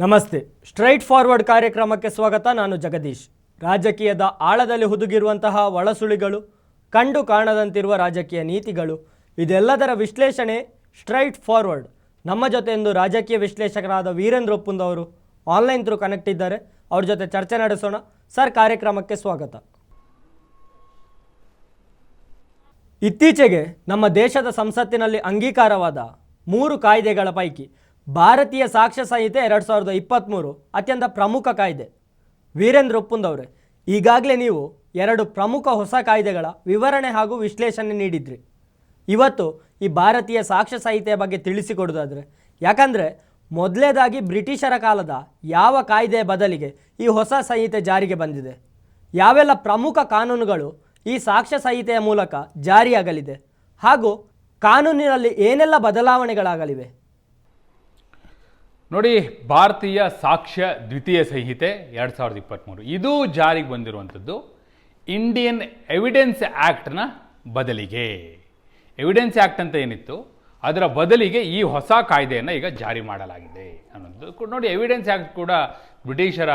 ನಮಸ್ತೆ. Straight forward ಕಾರ್ಯಕ್ರಮಕ್ಕೆ ಸ್ವಾಗತ. ನಾನು ಜಗದೀಶ್. ರಾಜಕೀಯದ ಆಳದಲ್ಲಿ ಹುದುಗಿರುವಂತಹ ಒಳಸುಳಿಗಳು, ಕಂಡು ಕಾಣದಂತಿರುವ ರಾಜಕೀಯ ನೀತಿಗಳು, ಇದೆಲ್ಲದರ ವಿಶ್ಲೇಷಣೆ ಸ್ಟ್ರೈಟ್ ಫಾರ್ವರ್ಡ್ ನಮ್ಮ ಜೊತೆ ಎಂದು ರಾಜಕೀಯ ವಿಶ್ಲೇಷಕರಾದ ವೀರೇಂದ್ರ ಒಪ್ಪುಂದ್ ಅವರು ಆನ್ಲೈನ್ ಥ್ರೂ ಕನೆಕ್ಟ್ ಇದ್ದಾರೆ. ಅವ್ರ ಜೊತೆ ಚರ್ಚೆ ನಡೆಸೋಣ. ಸರ್, ಕಾರ್ಯಕ್ರಮಕ್ಕೆ ಸ್ವಾಗತ. ಇತ್ತೀಚೆಗೆ ನಮ್ಮ ದೇಶದ ಸಂಸತ್ತಿನಲ್ಲಿ ಅಂಗೀಕಾರವಾದ ಮೂರು ಕಾಯ್ದೆಗಳ ಪೈಕಿ ಭಾರತೀಯ ಸಾಕ್ಷ್ಯ ಸಂಹಿತೆ ಎರಡು ಸಾವಿರದ ಇಪ್ಪತ್ತ್ಮೂರು ಅತ್ಯಂತ ಪ್ರಮುಖ ಕಾಯ್ದೆ. ವೀರೇಂದ್ರ ಉಪ್ಪುಂದವ್ರೆ ಈಗಾಗಲೇ ನೀವು ಎರಡು ಪ್ರಮುಖ ಹೊಸ ಕಾಯ್ದೆಗಳ ವಿವರಣೆ ಹಾಗೂ ವಿಶ್ಲೇಷಣೆ ನೀಡಿದ್ರಿ. ಇವತ್ತು ಈ ಭಾರತೀಯ ಸಾಕ್ಷ್ಯ ಸಂಹಿತೆಯ ಬಗ್ಗೆ ತಿಳಿಸಿಕೊಡೋದಾದರೆ, ಯಾಕಂದರೆ ಮೊದಲೇದಾಗಿ ಬ್ರಿಟಿಷರ ಕಾಲದ ಯಾವ ಕಾಯ್ದೆಯ ಬದಲಿಗೆ ಈ ಹೊಸ ಸಂಹಿತೆ ಜಾರಿಗೆ ಬಂದಿದೆ. ಯಾವೆಲ್ಲ ಪ್ರಮುಖ ಕಾನೂನುಗಳು ಈ ಸಾಕ್ಷ್ಯ ಸಂಹಿತೆಯ ಮೂಲಕ ಜಾರಿಯಾಗಲಿದೆ ಹಾಗೂ ಕಾನೂನಿನಲ್ಲಿ ಏನೆಲ್ಲ ಬದಲಾವಣೆಗಳಾಗಲಿವೆ ನೋಡಿ, ಭಾರತೀಯ ಸಾಕ್ಷ್ಯ ದ್ವಿತೀಯ ಸಂಹಿತೆ ಎರಡು ಸಾವಿರದ ಇಪ್ಪತ್ತ್ಮೂರು ಇದು ಜಾರಿಗೆ ಬಂದಿರುವಂಥದ್ದು ಇಂಡಿಯನ್ ಎವಿಡೆನ್ಸ್ ಆ್ಯಕ್ಟ್ನ ಬದಲಿಗೆ. ಎವಿಡೆನ್ಸ್ ಆ್ಯಕ್ಟ್ ಅಂತ ಏನಿತ್ತು? ಅದರ ಬದಲಿಗೆ ಈ ಹೊಸ ಕಾಯ್ದೆಯನ್ನು ಈಗ ಜಾರಿ ಮಾಡಲಾಗಿದೆ ಅನ್ನೋದು. ನೋಡಿ ಎವಿಡೆನ್ಸ್ ಆ್ಯಕ್ಟ್ ಕೂಡ ಬ್ರಿಟಿಷರ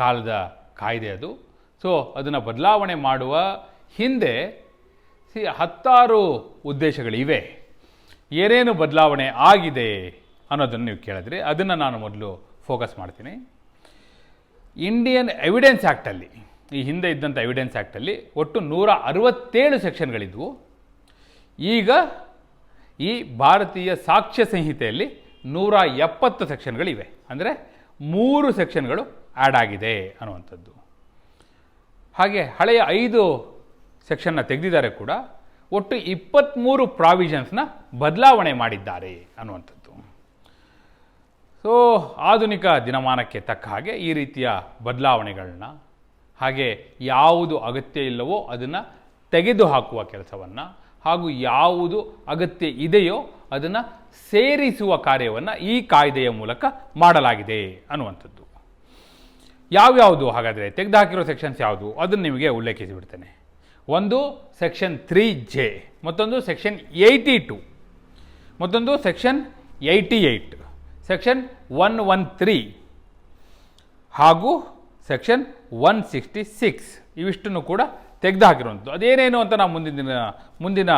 ಕಾಲದ ಕಾಯ್ದೆ ಅದು. ಸೊ ಅದನ್ನು ಬದಲಾವಣೆ ಮಾಡುವ ಹಿಂದೆ ಸಿ ಹತ್ತಾರು ಉದ್ದೇಶಗಳಿವೆ. ಏನೇನು ಬದಲಾವಣೆ ಆಗಿದೆ? ಅನ್ನೋದನ್ನು ನೀವು ಕೇಳಿದ್ರಿ. ಅದನ್ನು ನಾನು ಮೊದಲು ಫೋಕಸ್ ಮಾಡ್ತೀನಿ. ಇಂಡಿಯನ್ ಎವಿಡೆನ್ಸ್ ಆ್ಯಕ್ಟಲ್ಲಿ ಈ ಹಿಂದೆ ಇದ್ದಂಥ ಎವಿಡೆನ್ಸ್ ಆ್ಯಕ್ಟಲ್ಲಿ ಒಟ್ಟು ನೂರ ಅರವತ್ತೇಳು ಸೆಕ್ಷನ್ಗಳಿದ್ವು ಈಗ ಈ ಭಾರತೀಯ ಸಾಕ್ಷ್ಯ ಸಂಹಿತೆಯಲ್ಲಿ ನೂರ ಎಪ್ಪತ್ತು ಸೆಕ್ಷನ್ಗಳಿವೆ ಅಂದರೆ ಮೂರು ಸೆಕ್ಷನ್ಗಳು ಆ್ಯಡ್ ಆಗಿದೆ ಅನ್ನುವಂಥದ್ದು. ಹಾಗೆ ಹಳೆಯ ಐದು ಸೆಕ್ಷನ್ನ ತೆಗೆದಿದ್ದಾರೆ ಕೂಡ ಒಟ್ಟು ಇಪ್ಪತ್ತ್ಮೂರು ಪ್ರಾವಿಷನ್ಸ್ನ ಬದಲಾವಣೆ ಮಾಡಿದ್ದಾರೆ ಅನ್ನುವಂಥದ್ದು. ಸೊ ಆಧುನಿಕ ದಿನಮಾನಕ್ಕೆ ತಕ್ಕ ಹಾಗೆ ಈ ರೀತಿಯ ಬದಲಾವಣೆಗಳನ್ನ, ಹಾಗೆ ಯಾವುದು ಅಗತ್ಯ ಇಲ್ಲವೋ ಅದನ್ನು ತೆಗೆದುಹಾಕುವ ಕೆಲಸವನ್ನು, ಹಾಗೂ ಯಾವುದು ಅಗತ್ಯ ಇದೆಯೋ ಅದನ್ನು ಸೇರಿಸುವ ಕಾರ್ಯವನ್ನು ಈ ಕಾಯ್ದೆಯ ಮೂಲಕ ಮಾಡಲಾಗಿದೆ ಅನ್ನುವಂಥದ್ದು. ಯಾವ್ಯಾವುದು ಹಾಗಾದರೆ ತೆಗೆದುಹಾಕಿರೋ ಸೆಕ್ಷನ್ಸ್ ಯಾವುದು? ಅದನ್ನು ನಿಮಗೆ ಉಲ್ಲೇಖಿಸಿ ಬಿಡ್ತೇನೆ ಒಂದು ಸೆಕ್ಷನ್ ತ್ರೀ ಜೆ ಮತ್ತೊಂದು ಸೆಕ್ಷನ್ ಏಯ್ಟಿ ಟು ಮತ್ತೊಂದು section eighty eight section one one three ಹಾಗೂ ಸೆಕ್ಷನ್ ಒನ್ ಸಿಕ್ಸ್ಟಿ ಸಿಕ್ಸ್ ಇವಿಷ್ಟನ್ನು ಕೂಡ ತೆಗೆದುಹಾಕಿರುವಂಥದ್ದು ಅದೇನೇನು ಅಂತ ನಾವು ಮುಂದಿನ ದಿನ, ಮುಂದಿನ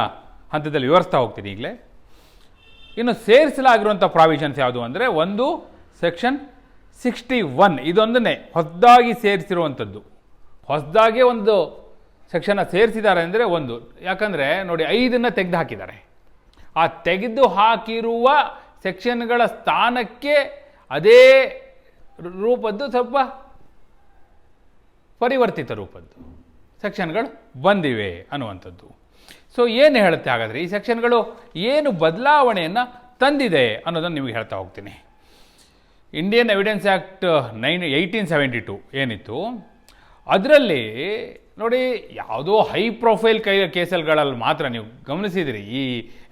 ಹಂತದಲ್ಲಿ ವಿವರಿಸ್ತಾ ಹೋಗ್ತೀನಿ ಈಗಲೇ. ಇನ್ನು ಸೇರಿಸಲಾಗಿರುವಂಥ ಪ್ರಾವಿಷನ್ಸ್ ಯಾವುದು ಅಂದರೆ ಒಂದು ಸೆಕ್ಷನ್ ಸಿಕ್ಸ್ಟಿ ಒನ್ ಇದೊಂದನ್ನೇ ಹೊಸದಾಗಿ ಸೇರಿಸಿರುವಂಥದ್ದು. ಹೊಸದಾಗಿ ಒಂದು ಸೆಕ್ಷನ್ನ ಸೇರಿಸಿದ್ದಾರೆ ಅಂದರೆ ಒಂದು. ಯಾಕಂದರೆ ನೋಡಿ ಐದನ್ನು ತೆಗೆದು ಹಾಕಿದ್ದಾರೆ. ಆ ತೆಗೆದು ಹಾಕಿರುವ ಸೆಕ್ಷನ್ಗಳ ಸ್ಥಾನಕ್ಕೆ ಅದೇ ರೂಪದ್ದು ಸ್ವಲ್ಪ ಪರಿವರ್ತಿತ ರೂಪದ್ದು. ಸೆಕ್ಷನ್ಗಳು ಬಂದಿವೆ ಅನ್ನುವಂಥದ್ದು. ಸೊ ಏನು ಹೇಳುತ್ತೆ ಹಾಗಾದರೆ, ಈ ಸೆಕ್ಷನ್ಗಳು ಏನು ಬದಲಾವಣೆಯನ್ನು ತಂದಿದೆ ಅನ್ನೋದನ್ನು ನಿಮಗೆ ಹೇಳ್ತಾ ಹೋಗ್ತೀನಿ. Indian evidence act nine eighteen seventy two ಏನಿತ್ತು, ಅದರಲ್ಲಿ ನೋಡಿ, ಯಾವುದೋ ಹೈ ಪ್ರೊಫೈಲ್ ಕೈ ಕೇಸಲ್ಗಳಲ್ಲಿ ಮಾತ್ರ ನೀವು ಗಮನಿಸಿದಿರಿ. ಈ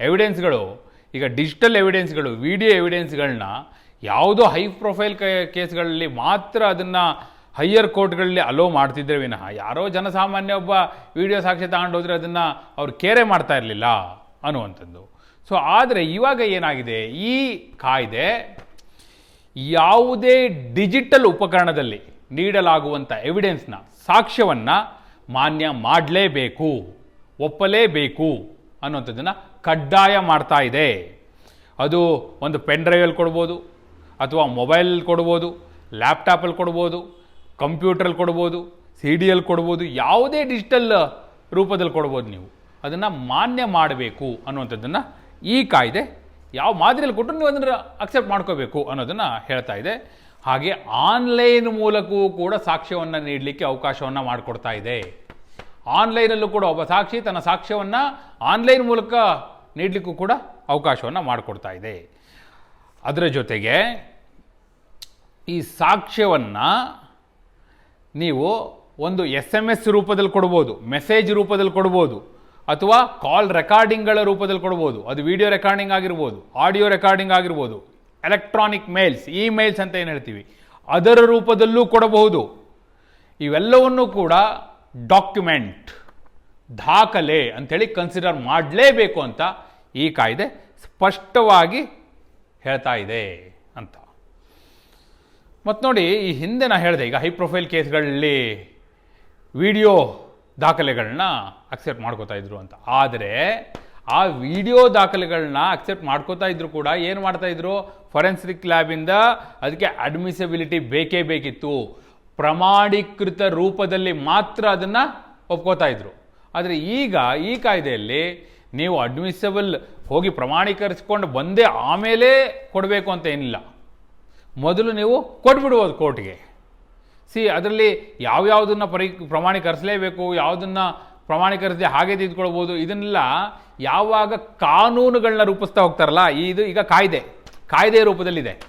ಎವಿಡೆನ್ಸ್ಗಳು ಈಗ ಡಿಜಿಟಲ್ ಎವಿಡೆನ್ಸ್ಗಳು ವಿಡಿಯೋ ಎವಿಡೆನ್ಸ್ಗಳನ್ನ ಯಾವುದೋ ಹೈ ಪ್ರೊಫೈಲ್ ಕೇಸ್ಗಳಲ್ಲಿ ಮಾತ್ರ ಅದನ್ನು ಹೈಯರ್ ಕೋರ್ಟ್ಗಳಲ್ಲಿ ಅಲೋ ಮಾಡ್ತಿದ್ರೆ ವಿನಃ ಯಾರೋ ಜನಸಾಮಾನ್ಯ ಒಬ್ಬ ವಿಡಿಯೋ ಸಾಕ್ಷ್ಯ ತಗೊಂಡು ಹೋದರೆ ಅದನ್ನು ಅವ್ರು ಕೇರೆ ಮಾಡ್ತಾ ಇರಲಿಲ್ಲ ಅನ್ನುವಂಥದ್ದು. ಸೊ ಆದರೆ ಇವಾಗ ಏನಾಗಿದೆ? ಈ ಕಾಯ್ದೆ ಯಾವುದೇ ಡಿಜಿಟಲ್ ಉಪಕರಣದಲ್ಲಿ ನೀಡಲಾಗುವಂಥ ಎವಿಡೆನ್ಸ್ನ ಸಾಕ್ಷ್ಯವನ್ನು ಮಾನ್ಯ ಮಾಡಲೇಬೇಕು, ಒಪ್ಪಲೇಬೇಕು ಅನ್ನುವಂಥದ್ದನ್ನು ಕಡ್ಡಾಯ ಮಾಡ್ತಾ ಇದೆ. ಅದು ಒಂದು ಪೆನ್ ಡ್ರೈವಲ್ಲಿ ಕೊಡ್ಬೋದು, ಅಥವಾ ಮೊಬೈಲ್ ಕೊಡ್ಬೋದು ಲ್ಯಾಪ್ಟಾಪಲ್ಲಿ ಕೊಡ್ಬೋದು ಕಂಪ್ಯೂಟ್ರಲ್ಲಿ ಕೊಡ್ಬೋದು ಸಿ ಡಿಯಲ್ಲಿ ಕೊಡ್ಬೋದು, ಯಾವುದೇ ಡಿಜಿಟಲ್ ರೂಪದಲ್ಲಿ ಕೊಡ್ಬೋದು ನೀವು. ಅದನ್ನು ಮಾನ್ಯ ಮಾಡಬೇಕು ಅನ್ನುವಂಥದ್ದನ್ನು ಈ ಕಾಯ್ದೆ ಯಾವ ಮಾದರಿಯಲ್ಲಿ ಕೊಟ್ಟರು ನೀವು ಅದನ್ನು ಅಕ್ಸೆಪ್ಟ್ ಮಾಡ್ಕೋಬೇಕು ಅನ್ನೋದನ್ನು ಹೇಳ್ತಾ ಇದೆ. ಹಾಗೆ ಆನ್ಲೈನ್ ಮೂಲಕವೂ ಕೂಡ ಸಾಕ್ಷ್ಯವನ್ನು ನೀಡಲಿಕ್ಕೆ ಅವಕಾಶವನ್ನು ಮಾಡಿಕೊಡ್ತಾ ಇದೆ. ಆನ್ಲೈನಲ್ಲೂ ಕೂಡ ಒಬ್ಬ ಸಾಕ್ಷಿ ತನ್ನ ಸಾಕ್ಷ್ಯವನ್ನು ಆನ್ಲೈನ್ ಮೂಲಕ ನೀಡಲಿಕ್ಕೂ ಕೂಡ ಅವಕಾಶವನ್ನು ಮಾಡಿಕೊಡ್ತಾ ಇದೆ. ಅದರ ಜೊತೆಗೆ ಈ ಸಾಕ್ಷ್ಯವನ್ನು ನೀವು ಒಂದು ಎಸ್ ಎಂ ಎಸ್ ರೂಪದಲ್ಲಿ ಕೊಡ್ಬೋದು, ಮೆಸೇಜ್ ರೂಪದಲ್ಲಿ ಕೊಡ್ಬೋದು, ಅಥವಾ ಕಾಲ್ ರೆಕಾರ್ಡಿಂಗ್ಗಳ ರೂಪದಲ್ಲಿ ಕೊಡ್ಬೋದು, ಅದು ವಿಡಿಯೋ ರೆಕಾರ್ಡಿಂಗ್ ಆಗಿರ್ಬೋದು, ಆಡಿಯೋ ರೆಕಾರ್ಡಿಂಗ್ ಆಗಿರ್ಬೋದು, ಎಲೆಕ್ಟ್ರಾನಿಕ್ ಮೇಲ್ಸ್ ಇ ಮೇಲ್ಸ್ ಅಂತ ಏನು ಹೇಳ್ತೀವಿ, ಅದರ ರೂಪದಲ್ಲೂ ಕೊಡಬಹುದು. ಇವೆಲ್ಲವನ್ನೂ ಕೂಡ ಡಾಕ್ಯುಮೆಂಟ್. ದಾಖಲೆ ಅಂಥೇಳಿ ಕನ್ಸಿಡರ್ ಮಾಡಲೇಬೇಕು ಅಂತ ಈ ಕಾಯ್ದೆ ಸ್ಪಷ್ಟವಾಗಿ ಹೇಳ್ತಾ ಇದೆ ಅಂತ. ಮತ್ತು ನೋಡಿ, ಈ ಹಿಂದೆ ನಾನು ಹೇಳಿದೆ, ಈಗ ಹೈ ಪ್ರೊಫೈಲ್ ಕೇಸ್ಗಳಲ್ಲಿ ವಿಡಿಯೋ ದಾಖಲೆಗಳನ್ನ ಅಕ್ಸೆಪ್ಟ್ ಮಾಡ್ಕೋತಾ ಇದ್ರು ಅಂತ. ಆದರೆ, ಆ ವಿಡಿಯೋ ದಾಖಲೆಗಳನ್ನ ಅಕ್ಸೆಪ್ಟ್ ಮಾಡ್ಕೋತಾ ಇದ್ರು ಕೂಡ ಏನು ಮಾಡ್ತಾ ಇದ್ರು? ಫೊರೆನ್ಸಿಕ್ ಲ್ಯಾಬಿಂದ ಅದಕ್ಕೆ ಅಡ್ಮಿಸಿಬಿಲಿಟಿ ಬೇಕೇ ಬೇಕಿತ್ತು. ಪ್ರಮಾಣೀಕೃತ ರೂಪದಲ್ಲಿ ಮಾತ್ರ ಅದನ್ನು ಒಪ್ಕೋತಾ ಇದ್ರು. ಆದರೆ ಈಗ ಈ ಕಾಯ್ದೆಯಲ್ಲಿ ನೀವು ಅಡ್ಮಿಸಬಲ್ ಹೋಗಿ ಪ್ರಮಾಣೀಕರಿಸ್ಕೊಂಡು ಬಂದೇ ಆಮೇಲೆ ಕೊಡಬೇಕು ಅಂತ ಏನಿಲ್ಲ. ಮೊದಲು ನೀವು ಕೊಟ್ಬಿಡ್ಬೋದು ಕೋರ್ಟ್ಗೆ. ಸಿ, ಅದರಲ್ಲಿ ಯಾವ್ಯಾವುದನ್ನು ಪರಿ, ಪ್ರಮಾಣೀಕರಿಸಲೇಬೇಕು, ಯಾವುದನ್ನು ಪ್ರಮಾಣೀಕರಿಸದೆ ಹಾಗೆ ತಿದ್ಕೊಳ್ಬೋದು, ಇದನ್ನೆಲ್ಲ ಯಾವಾಗ ಕಾನೂನುಗಳನ್ನ ರೂಪಿಸ್ತಾ ಹೋಗ್ತಾರಲ್ಲ, ಇದು ಈಗ ಕಾಯ್ದೆ. ಕಾಯ್ದೆ ರೂಪದಲ್ಲಿದೆ.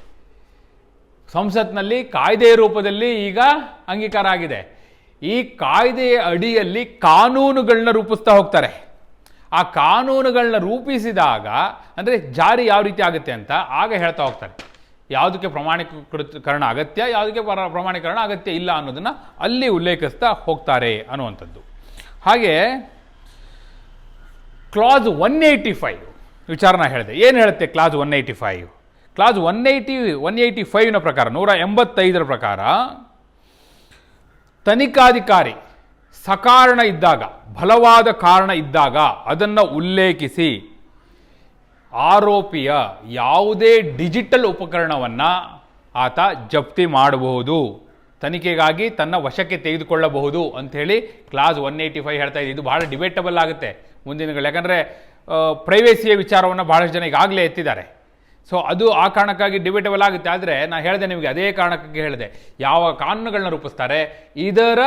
ಸಂಸತ್ನಲ್ಲಿ ಕಾಯ್ದೆ ರೂಪದಲ್ಲಿ ಈಗ ಅಂಗೀಕಾರ ಆಗಿದೆ. ಈ ಕಾಯ್ದೆಯ ಅಡಿಯಲ್ಲಿ ಕಾನೂನುಗಳನ್ನ ರೂಪಿಸ್ತಾ ಹೋಗ್ತಾರೆ. ಆ ಕಾನೂನುಗಳನ್ನ ರೂಪಿಸಿದಾಗ, ಅಂದರೆ ಜಾರಿ ಯಾವ ರೀತಿ ಆಗುತ್ತೆ ಅಂತ ಆಗ ಹೇಳ್ತಾ ಹೋಗ್ತಾರೆ. ಯಾವುದಕ್ಕೆ ಪ್ರಮಾಣೀಕೃತಕರಣ ಅಗತ್ಯ, ಯಾವುದಕ್ಕೆ ಪರ, ಪ್ರಮಾಣೀಕರಣ ಅಗತ್ಯ ಇಲ್ಲ ಅನ್ನೋದನ್ನು ಅಲ್ಲಿ ಉಲ್ಲೇಖಿಸ್ತಾ ಹೋಗ್ತಾರೆ ಅನ್ನುವಂಥದ್ದು. ಹಾಗೆ ಕ್ಲಾಸ್ ಒನ್ ಏಯ್ಟಿ ಫೈವ್ ವಿಚಾರನ ಹೇಳಿದೆ. ಏನು ಹೇಳುತ್ತೆ clause one eighty five? Clause one eighty one eighty ಫೈವ್ನ ಪ್ರಕಾರ, ನೂರ ಎಂಬತ್ತೈದರ ಪ್ರಕಾರ ತನಿಖಾಧಿಕಾರಿ ಸಕಾರಣ ಇದ್ದಾಗ, ಬಲವಾದ ಕಾರಣ ಇದ್ದಾಗ ಅದನ್ನು ಉಲ್ಲೇಖಿಸಿ, ಆರೋಪಿಯ ಯಾವುದೇ ಡಿಜಿಟಲ್ ಉಪಕರಣವನ್ನು ಆತ ಜಪ್ತಿ ಮಾಡಬಹುದು. ತನಿಖೆಗಾಗಿ ತನ್ನ ವಶಕ್ಕೆ ತೆಗೆದುಕೊಳ್ಳಬಹುದು ಅಂಥೇಳಿ ಕ್ಲಾಸ್ ಒನ್ ಏಯ್ಟಿ ಫೈವ್ ಹೇಳ್ತಾ ಇದೆ. ಇದು ಭಾಳ ಡಿಬೇಟಬಲ್ ಆಗುತ್ತೆ ಮುಂದಿನಗಳು. ದಿನಗಳು ಯಾಕಂದರೆ ಪ್ರೈವೇಸಿಯ ವಿಚಾರವನ್ನು ಭಾಳಷ್ಟು ಜನ ಈಗಾಗಲೇ ಎತ್ತಿದ್ದಾರೆ. ಸೊ ಅದು ಆ ಕಾರಣಕ್ಕಾಗಿ ಡಿಬೇಟಬಲ್ ಆಗುತ್ತೆ. ಆದರೆ ನಾನು ಹೇಳಿದೆ ನಿಮಗೆ ಅದೇ ಕಾರಣಕ್ಕಾಗಿ ಹೇಳಿದೆ. ಯಾವ ಕಾನೂನುಗಳನ್ನ ರೂಪಿಸ್ತಾರೆ, ಇದರ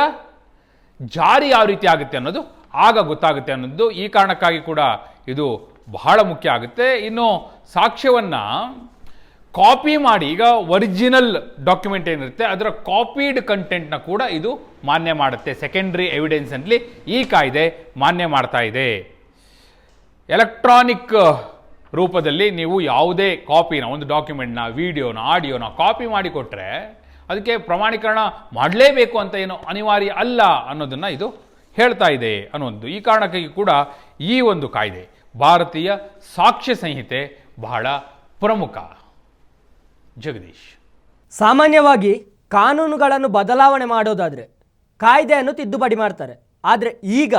ಜಾರಿ ಯಾವ ರೀತಿ ಆಗುತ್ತೆ ಅನ್ನೋದು ಆಗ ಗೊತ್ತಾಗುತ್ತೆ ಅನ್ನೋದು. ಈ ಕಾರಣಕ್ಕಾಗಿ ಕೂಡ ಇದು ಬಹಳ ಮುಖ್ಯ ಆಗುತ್ತೆ. ಇನ್ನು ಸಾಕ್ಷ್ಯವನ್ನು ಕಾಪಿ ಮಾಡಿ, ಈಗ ಒರಿಜಿನಲ್ ಡಾಕ್ಯುಮೆಂಟ್ ಏನಿರುತ್ತೆ, ಅದರ ಕಾಪಿಡ್ ಕಂಟೆಂಟ್ನ ಕೂಡ ಇದು ಮಾನ್ಯ ಮಾಡುತ್ತೆ. ಸೆಕೆಂಡ್ರಿ ಎವಿಡೆನ್ಸ್ ಅಂತಲಿ ಈ ಕಾಯ್ದೆ ಮಾನ್ಯ ಮಾಡ್ತಾ ಇದೆ. ಎಲೆಕ್ಟ್ರಾನಿಕ್ ರೂಪದಲ್ಲಿ ನೀವು ಯಾವುದೇ ಕಾಪಿನ, ಒಂದು ಡಾಕ್ಯುಮೆಂಟ್ನ, ವಿಡಿಯೋನ, ಆಡಿಯೋನ ಕಾಪಿ ಮಾಡಿಕೊಟ್ರೆ ಅದಕ್ಕೆ ಪ್ರಮಾಣೀಕರಣ ಮಾಡಲೇಬೇಕು ಅಂತ ಏನು ಅನಿವಾರ್ಯ ಅಲ್ಲ ಅನ್ನೋದನ್ನು ಇದು ಹೇಳ್ತಾ ಇದೆ ಅನ್ನೋದು. ಈ ಕಾರಣಕ್ಕಾಗಿ ಕೂಡ ಈ ಒಂದು ಕಾಯ್ದೆ ಭಾರತೀಯ ಸಾಕ್ಷ್ಯ ಸಂಹಿತೆ ಬಹಳ ಪ್ರಮುಖ. ಜಗದೀಶ್. ಸಾಮಾನ್ಯವಾಗಿ ಕಾನೂನುಗಳನ್ನು ಬದಲಾವಣೆ ಮಾಡೋದಾದರೆ ಕಾಯ್ದೆಯನ್ನು ತಿದ್ದುಪಡಿ ಮಾಡ್ತಾರೆ. ಆದರೆ ಈಗ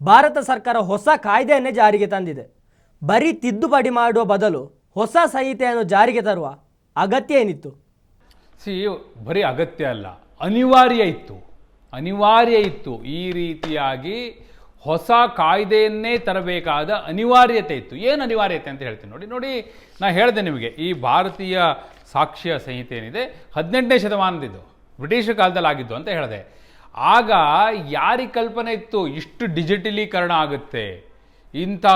ಭಾರತ ಸರ್ಕಾರ ಹೊಸ ಕಾಯ್ದೆಯನ್ನೇ ಜಾರಿಗೆ ತಂದಿದೆ. ಬರೀ ತಿದ್ದುಪಡಿ ಮಾಡುವ ಬದಲು ಹೊಸ ಸಂಹಿತೆಯನ್ನು ಜಾರಿಗೆ ತರುವ ಅಗತ್ಯ ಏನಿತ್ತು? ಸಿ ಬರೀ ಅಗತ್ಯ ಅಲ್ಲ, ಅನಿವಾರ್ಯ ಇತ್ತು. ಅನಿವಾರ್ಯ ಇತ್ತು. ಈ ರೀತಿಯಾಗಿ ಹೊಸ ಕಾಯ್ದೆಯನ್ನೇ ತರಬೇಕಾದ ಅನಿವಾರ್ಯತೆ ಇತ್ತು. ಏನು ಅನಿವಾರ್ಯತೆ ಅಂತ ಹೇಳ್ತೀನಿ ನೋಡಿ. ನೋಡಿ, ನಾ ಹೇಳಿದೆ ನಿಮಗೆ, ಈ ಭಾರತೀಯ ಸಾಕ್ಷ್ಯ ಸಂಹಿತೆ ಏನಿದೆ? ಹದಿನೆಂಟನೇ ಶತಮಾನದಿದ್ದು, ಬ್ರಿಟಿಷ್ ಕಾಲದಲ್ಲಿ ಆಗಿದ್ದು ಅಂತ ಹೇಳಿದೆ. ಆಗ ಯಾರಿಗೆ ಕಲ್ಪನೆ ಇತ್ತು? ಇಷ್ಟು ಡಿಜಿಟಲೀಕರಣ ಆಗುತ್ತೆ. ಇಂಥ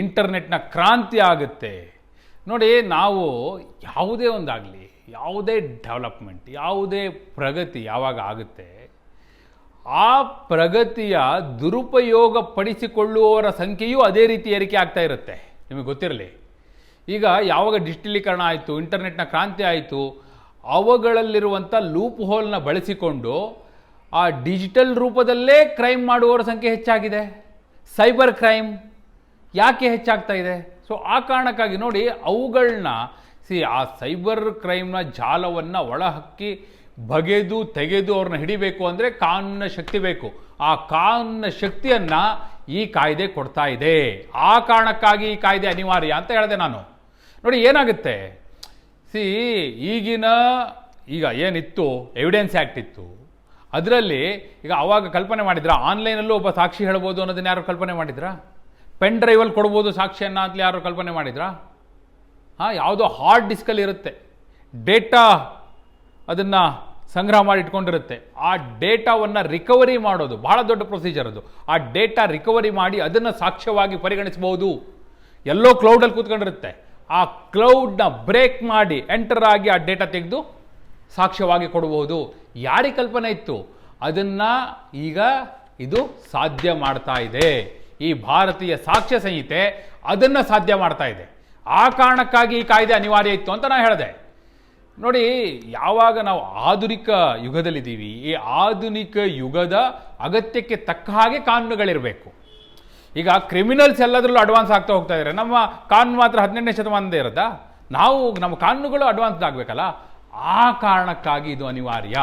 ಇಂಟರ್ನೆಟ್ನ ಕ್ರಾಂತಿ ಆಗುತ್ತೆ. ನೋಡಿ, ನಾವು ಯಾವುದೇ ಒಂದಾಗಲಿ, ಯಾವುದೇ ಡೆವಲಪ್ಮೆಂಟ್, ಯಾವುದೇ ಪ್ರಗತಿ ಯಾವಾಗ ಆಗುತ್ತೆ, ಆ ಪ್ರಗತಿಯ ದುರುಪಯೋಗ ಪಡಿಸಿಕೊಳ್ಳುವವರ ಸಂಖ್ಯೆಯೂ ಅದೇ ರೀತಿ ಏರಿಕೆ ಆಗ್ತಾ ಇರುತ್ತೆ. ನಿಮಗೆ ಗೊತ್ತಿರಲಿ. ಈಗ ಯಾವಾಗ ಡಿಜಿಟಲೀಕರಣ ಆಯಿತು, ಇಂಟರ್ನೆಟ್ನ ಕ್ರಾಂತಿ ಆಯಿತು, ಅವುಗಳಲ್ಲಿರುವಂಥ ಲೂಪ್ ಹೋಲ್ನ ಬಳಸಿಕೊಂಡು ಆ ಡಿಜಿಟಲ್ ರೂಪದಲ್ಲೇ ಕ್ರೈಮ್ ಮಾಡುವವರ ಸಂಖ್ಯೆ ಹೆಚ್ಚಾಗಿದೆ. ಸೈಬರ್ ಕ್ರೈಮ್ ಯಾಕೆ ಹೆಚ್ಚಾಗ್ತಾ ಇದೆ? ಸೊ ಆ ಕಾರಣಕ್ಕಾಗಿ ನೋಡಿ ಅವುಗಳನ್ನ ಸಿ ಆ ಸೈಬರ್ ಕ್ರೈಮ್ನ ಜಾಲವನ್ನು ಒಳಹಕ್ಕಿ ಬಗೆದು ತೆಗೆದು ಅವ್ರನ್ನ ಹಿಡಿಬೇಕು ಅಂದರೆ ಕಾನೂನಿನ ಶಕ್ತಿ ಬೇಕು. ಆ ಕಾನೂನಿನ ಶಕ್ತಿಯನ್ನು ಈ ಕಾಯ್ದೆ ಕೊಡ್ತಾ ಇದೆ. ಆ ಕಾರಣಕ್ಕಾಗಿ ಈ ಕಾಯ್ದೆ ಅನಿವಾರ್ಯ ಅಂತ ಹೇಳಿದೆ ನಾನು. ನೋಡಿ, ಏನಾಗುತ್ತೆ? ಸಿ ಈಗಿನ, ಈಗ ಏನಿತ್ತು? ಎವಿಡೆನ್ಸ್ ಆ್ಯಕ್ಟ್ ಇತ್ತು. ಅದರಲ್ಲಿ, ಈಗ ಅವಾಗ ಕಲ್ಪನೆ ಮಾಡಿದ್ರಾ? ಆನ್ಲೈನಲ್ಲೂ ಒಬ್ಬ ಸಾಕ್ಷಿ ಹೇಳ್ಬೋದು ಅನ್ನೋದನ್ನ ಯಾರು ಕಲ್ಪನೆ ಮಾಡಿದ್ರಾ? ಪೆನ್ ಡ್ರೈವಲ್ಲಿ ಕೊಡ್ಬೋದು ಸಾಕ್ಷಿಯನ್ನು ಅಂತ ಯಾರು ಕಲ್ಪನೆ ಮಾಡಿದ್ರಾ? ಹಾಂ, ಯಾವುದೋ ಹಾರ್ಡ್ ಡಿಸ್ಕಲ್ಲಿ ಇರುತ್ತೆ. ಡೇಟಾ ಅದನ್ನು ಸಂಗ್ರಹ ಮಾಡಿ ಇಟ್ಕೊಂಡಿರುತ್ತೆ. ಆ ಡೇಟಾವನ್ನು ರಿಕವರಿ ಮಾಡೋದು, ಬಹಳ ದೊಡ್ಡ ಪ್ರೊಸೀಜರ್ ಅದು. ಆ ಡೇಟಾ ರಿಕವರಿ ಮಾಡಿ ಅದನ್ನು ಸಾಕ್ಷ್ಯವಾಗಿ ಪರಿಗಣಿಸಬಹುದು ಎಲ್ಲೋ ಕ್ಲೌಡಲ್ಲಿ ಕೂತ್ಕೊಂಡಿರುತ್ತೆ. ಆ ಕ್ಲೌಡ್ನ ಬ್ರೇಕ್ ಮಾಡಿ ಎಂಟರ್ ಆಗಿ ಆ ಡೇಟಾ ತೆಗೆದು ಸಾಕ್ಷ್ಯವಾಗಿ ಕೊಡಬಹುದು ಯಾರಿಗೆ ಕಲ್ಪನೆ ಇತ್ತು? ಅದನ್ನು ಈಗ ಇದು ಸಾಧ್ಯ ಮಾಡ್ತಾ ಇದೆ. ಈ ಭಾರತೀಯ ಸಾಕ್ಷ್ಯ ಸಂಹಿತೆ ಅದನ್ನು ಸಾಧ್ಯ ಮಾಡ್ತಾ ಇದೆ. ಆ ಕಾರಣಕ್ಕಾಗಿ ಈ ಕಾಯ್ದೆ ಅನಿವಾರ್ಯ ಇತ್ತು ಅಂತ ನಾನು ಹೇಳಿದೆ. ನೋಡಿ, ಯಾವಾಗ ನಾವು ಆಧುನಿಕ ಯುಗದಲ್ಲಿದ್ದೀವಿ, ಈ ಆಧುನಿಕ ಯುಗದ ಅಗತ್ಯಕ್ಕೆ ತಕ್ಕ ಹಾಗೆ ಕಾನೂನುಗಳಿರಬೇಕು. ಈಗ ಕ್ರಿಮಿನಲ್ಸ್ ಎಲ್ಲದರಲ್ಲೂ ಅಡ್ವಾನ್ಸ್ ಆಗ್ತಾ ಹೋಗ್ತಾ ಇದ್ದಾರೆ ನಮ್ಮ ಕಾನೂನು ಮಾತ್ರ ಹದಿನೆಂಟನೇ ಶತಮಾನದೇ ಇರುತ್ತಾ? ನಾವು, ನಮ್ಮ ಕಾನೂನುಗಳು ಅಡ್ವಾನ್ಸ್ ಆಗಬೇಕಲ್ಲ? ಆ ಕಾರಣಕ್ಕಾಗಿ ಇದು ಅನಿವಾರ್ಯ.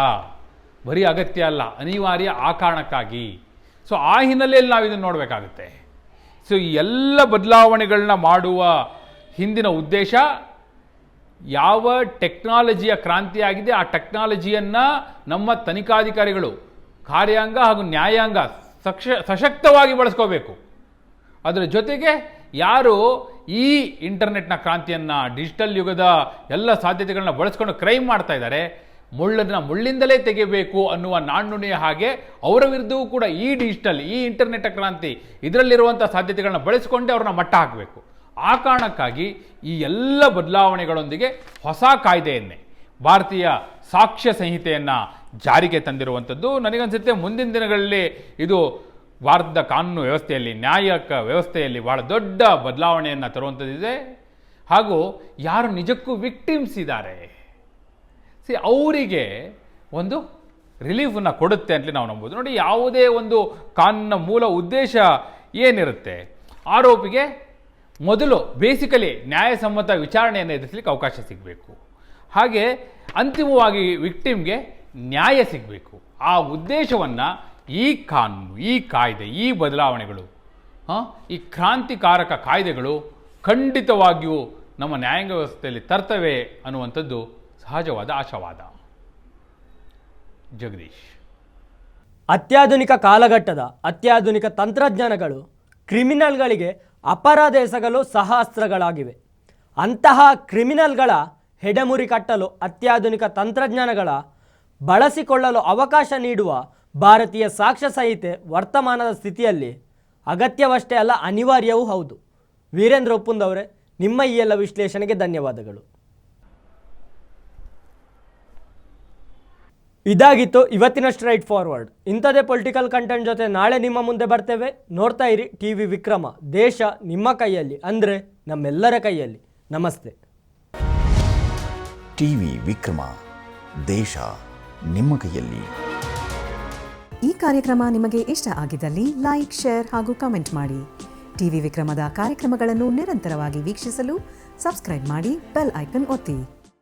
ಬರೀ ಅಗತ್ಯ ಅಲ್ಲ, ಅನಿವಾರ್ಯ ಆ ಕಾರಣಕ್ಕಾಗಿ. ಸೊ ಆ ಹಿನ್ನೆಲೆಯಲ್ಲಿ ನಾವು ಇದನ್ನು ನೋಡಬೇಕಾಗುತ್ತೆ. ಸೊ ಈ ಎಲ್ಲ ಬದಲಾವಣೆಗಳನ್ನ ಮಾಡುವ ಹಿಂದಿನ ಉದ್ದೇಶ ಯಾವ ಟೆಕ್ನಾಲಜಿಯ ಕ್ರಾಂತಿಯಾಗಿದೆ, ಆ ಟೆಕ್ನಾಲಜಿಯನ್ನು ನಮ್ಮ ತನಿಖಾಧಿಕಾರಿಗಳು ಕಾರ್ಯಾಂಗ ಹಾಗೂ ನ್ಯಾಯಾಂಗ ಸಕ್ಷ, ಸಶಕ್ತವಾಗಿ ಬಳಸ್ಕೋಬೇಕು. ಅದರ ಜೊತೆಗೆ ಯಾರು ಈ ಇಂಟರ್ನೆಟ್ನ ಕ್ರಾಂತಿಯನ್ನು, ಡಿಜಿಟಲ್ ಯುಗದ ಎಲ್ಲ ಸಾಧ್ಯತೆಗಳನ್ನ ಬಳಸ್ಕೊಂಡು ಕ್ರೈಮ್ ಮಾಡ್ತಾ ಇದ್ದಾರೆ ಮುಳ್ಳನ್ನು ಮುಳ್ಳಿಂದಲೇ ತೆಗೆಯಬೇಕು ಅನ್ನುವ ನಾಣ್ಣುಣಿಯ ಹಾಗೆ ಅವರ ವಿರುದ್ಧವೂ ಕೂಡ ಈ ಡಿಜಿಟಲ್ ಈ ಇಂಟರ್ನೆಟ್ ಕ್ರಾಂತಿ ಇದರಲ್ಲಿರುವಂಥ ಸಾಧ್ಯತೆಗಳನ್ನ ಬಳಸಿಕೊಂಡೇ ಅವ್ರನ್ನ ಮಟ್ಟ ಹಾಕಬೇಕು. ಆ ಕಾರಣಕ್ಕಾಗಿ ಈ ಎಲ್ಲ ಬದಲಾವಣೆಗಳೊಂದಿಗೆ ಹೊಸ ಕಾಯ್ದೆಯನ್ನೇ ಭಾರತೀಯ ಸಾಕ್ಷ್ಯ ಸಂಹಿತೆಯನ್ನು ಜಾರಿಗೆ ತಂದಿರುವಂಥದ್ದು. ನನಗನ್ಸುತ್ತೆ ಮುಂದಿನ ದಿನಗಳಲ್ಲಿ ಇದು ಭಾರತದ ಕಾನೂನು ವ್ಯವಸ್ಥೆಯಲ್ಲಿ, ನ್ಯಾಯಕ ವ್ಯವಸ್ಥೆಯಲ್ಲಿ ಭಾಳ ದೊಡ್ಡ ಬದಲಾವಣೆಯನ್ನು ತರುವಂಥದ್ದಿದೆ. ಹಾಗೂ ಯಾರು ನಿಜಕ್ಕೂ ವಿಕ್ಟಿಮ್ಸ್ ಇದ್ದಾರೆ ಸಿ, ಅವರಿಗೆ ಒಂದು ರಿಲೀಫನ್ನು ಕೊಡುತ್ತೆ ಅಂತಲೇ ನಾವು ನಂಬೋದು. ನೋಡಿ, ಯಾವುದೇ ಒಂದು ಕಾನೂನಿನ ಮೂಲ ಉದ್ದೇಶ ಏನಿರುತ್ತೆ? ಆರೋಪಿಗೆ ಮೊದಲು ಬೇಸಿಕಲಿ ನ್ಯಾಯಸಮ್ಮತ ವಿಚಾರಣೆಯನ್ನು ಎದುರಿಸಲಿಕ್ಕೆ ಅವಕಾಶ ಸಿಗಬೇಕು. ಹಾಗೆ ಅಂತಿಮವಾಗಿ ವಿಕ್ಟಿಮ್ಗೆ ನ್ಯಾಯ ಸಿಗಬೇಕು. ಆ ಉದ್ದೇಶವನ್ನು ಈ ಕಾನೂನು, ಈ ಕಾಯ್ದೆ, ಈ ಬದಲಾವಣೆಗಳು ಈ ಕ್ರಾಂತಿಕಾರಕ ಕಾಯ್ದೆಗಳು ಖಂಡಿತವಾಗಿಯೂ ನಮ್ಮ ನ್ಯಾಯಾಂಗ ವ್ಯವಸ್ಥೆಯಲ್ಲಿ ತರ್ತವೆ ಅನ್ನುವಂಥದ್ದು ಸಹಜವಾದ ಆಶಾವಾದ. ಜಗದೀಶ್. ಅತ್ಯಾಧುನಿಕ ಕಾಲಘಟ್ಟದ, ಅತ್ಯಾಧುನಿಕ ತಂತ್ರಜ್ಞಾನಗಳು, ಕ್ರಿಮಿನಲ್ಗಳಿಗೆ ಅಪರಾಧ ಎಸಗಲು ಸಹ ಅಸ್ತ್ರಗಳಾಗಿವೆ ಅಂತಹ ಕ್ರಿಮಿನಲ್ಗಳ ಹೆಡೆಮುರಿ ಕಟ್ಟಲು, ಅತ್ಯಾಧುನಿಕ ತಂತ್ರಜ್ಞಾನಗಳ ಬಳಸಿಕೊಳ್ಳಲು ಅವಕಾಶ ನೀಡುವ ಭಾರತೀಯ ಸಾಕ್ಷ್ಯ ಸಂಹಿತೆ ವರ್ತಮಾನದ ಸ್ಥಿತಿಯಲ್ಲಿ ಅಗತ್ಯವಷ್ಟೇ ಅಲ್ಲ, ಅನಿವಾರ್ಯವೂ ಹೌದು. ವೀರೇಂದ್ರ ಒಪ್ಪುಂದವರೇ ನಿಮ್ಮ ಈ ಎಲ್ಲ ವಿಶ್ಲೇಷಣೆಗೆ ಧನ್ಯವಾದಗಳು. ಇದಾಗಿತ್ತು ಇವತ್ತಿನ ಸ್ಟ್ರೈಟ್ ಫಾರ್ವರ್ಡ್ ಇಂಥದೇ ಪೊಲಿಟಿಕಲ್ ಕಂಟೆಂಟ್ ಜೊತೆ ನಾಳೆ ನಿಮ್ಮ ಮುಂದೆ ಬರ್ತೇವೆ. ನೋಡ್ತಾ ಇರಿ ಟಿ ವಿ ವಿಕ್ರಮ. ದೇಶ ನಿಮ್ಮ ಕೈಯಲ್ಲಿ ಅಂದರೆ ನಮ್ಮೆಲ್ಲರ ಕೈಯಲ್ಲಿ. ನಮಸ್ತೆ. T V Vikrama. ದೇಶ ನಿಮ್ಮ ಕೈಯಲ್ಲಿ. ಈ ಕಾರ್ಯಕ್ರಮ ನಿಮಗೆ ಇಷ್ಟ ಆಗಿದ್ದಲ್ಲಿ ಲೈಕ್ ಶೇರ್ ಹಾಗೂ ಕಮೆಂಟ್ ಮಾಡಿ. ಟಿವಿ ವಿಕ್ರಮದ ಕಾರ್ಯಕ್ರಮಗಳನ್ನು ನಿರಂತರವಾಗಿ ವೀಕ್ಷಿಸಲು ಸಬ್ಸ್ಕ್ರೈಬ್ ಮಾಡಿ ಬೆಲ್ ಐಕನ್ ಒತ್ತಿ.